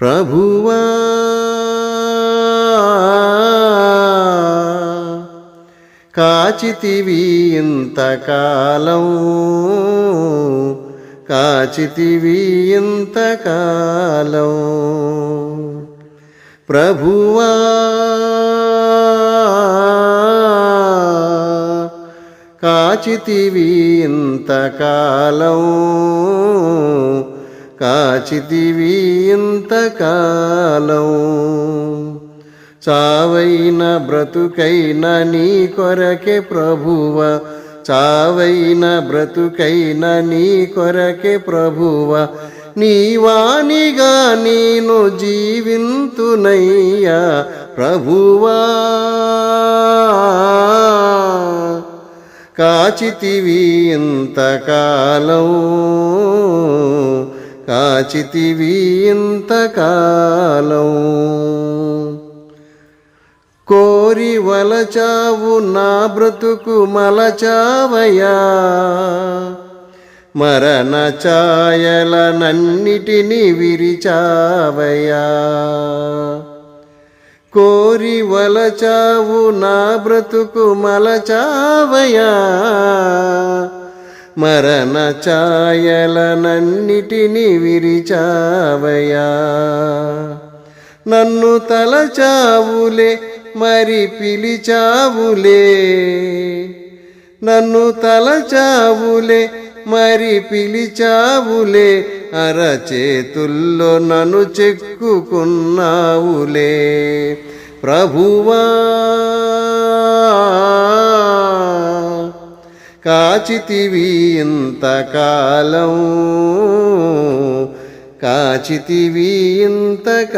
ప్రభువా. కాచితివి ఇంతకాలం కాచితివి ఇంతకాలం. ప్రభువా. కాచితివి ఇంతకాలం కాచితివి ఇంతకాలం. చావైన బ్రతుకైన నీ కొరకే ప్రభువ. చావైన బ్రతుకైన నీ కొరకే ప్రభువ. నీవానిగా నేను జీవింతునయ్యా ప్రభువా. కాచితివి ఇంతకాలం. కాచితివి ఇంతకాలం. కోరి వలచావు నా బ్రతుకు మలచావయా మరణ ఛాయలనన్నిటినీ విరిచావయా కోరి వలచావు నా బ్రతుకు మలచావయా మరణ ఛాయలనన్నిటిని విరిచావయా నన్ను తలచావులే మరి పిలిచావులే. నన్ను తలచావులే మరి పిలిచావులే. అరచేతుల్లో నన్ను చెక్కుకున్నావులే. ప్రభువా కాచితివి ఇంతకాలం. కాచితివి ఇంతకాలం.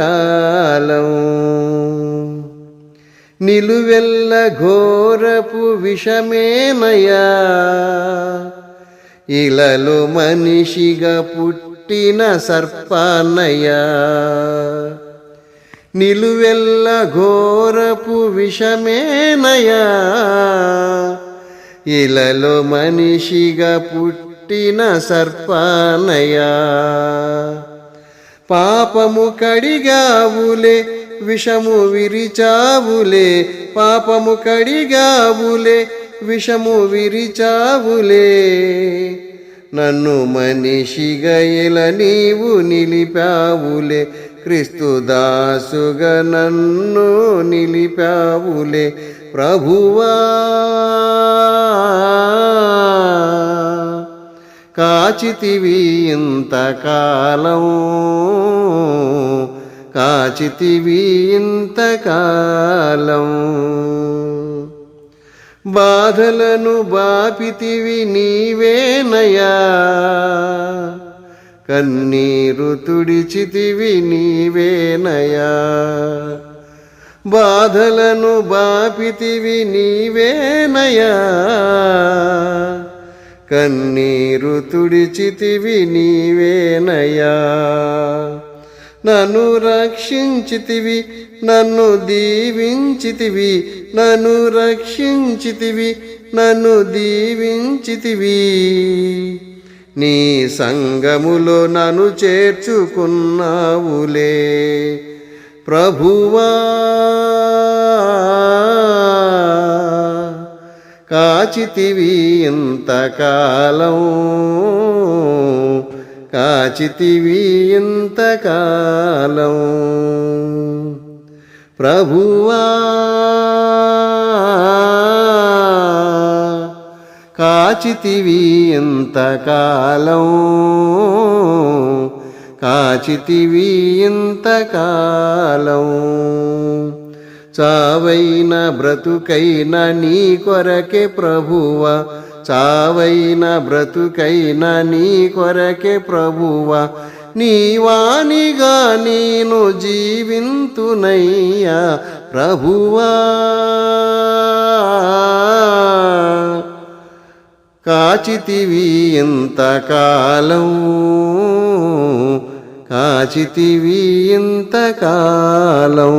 నిలువెల్ల ఘోరపు విషమేనయా. ఇలలు మనిషిగా పుట్టిన సర్పానయ్యా నిలువెల్ల ఘోరపు విషమేనయా. ఇలలో మనిషిగా పుట్టిన సర్పానయా పాపము కడిగావులే విషము విరిచావులే. పాపము కడిగావులే విషము విరిచావులే. నన్ను మనిషిగా ఇలా నీవు నిలిపావులే క్రీస్తు దాసుగా నన్ను నిలిపావులే. ప్రభువా కాచితివి ఇంతకాలం కాచితివి ఇంతకాలం. బాధలను బాపితివి నీవేనయా కన్నీరు తుడిచితివి నీవేనయా. బాధలను బాపితివి నీవేనయా కన్నీరు తుడిచితివి నీవేనయా నన్ను రక్షించితివి నన్ను దీవించితివి నన్ను రక్షించితివి నన్ను దీవించితివి. నీ సంగములో నన్ను చేర్చుకున్నావులే. ప్రభువా కాచితివి ఇంతకాలం కాచితివి ఇంతకాలం. ప్రభువా కాచితివి ఇంతకాలం దాచితివి ఇంతకాలం. చావైన బ్రతుకైన నీ కొరకే ప్రభువ. చావైన బ్రతుకైన నీ కొరకే ప్రభువ. నీవానిగా నేను జీవింతునయ్యా ప్రభువా. కాచితివి ఇంతకాలం. కాచితివి ఇంతకాలం.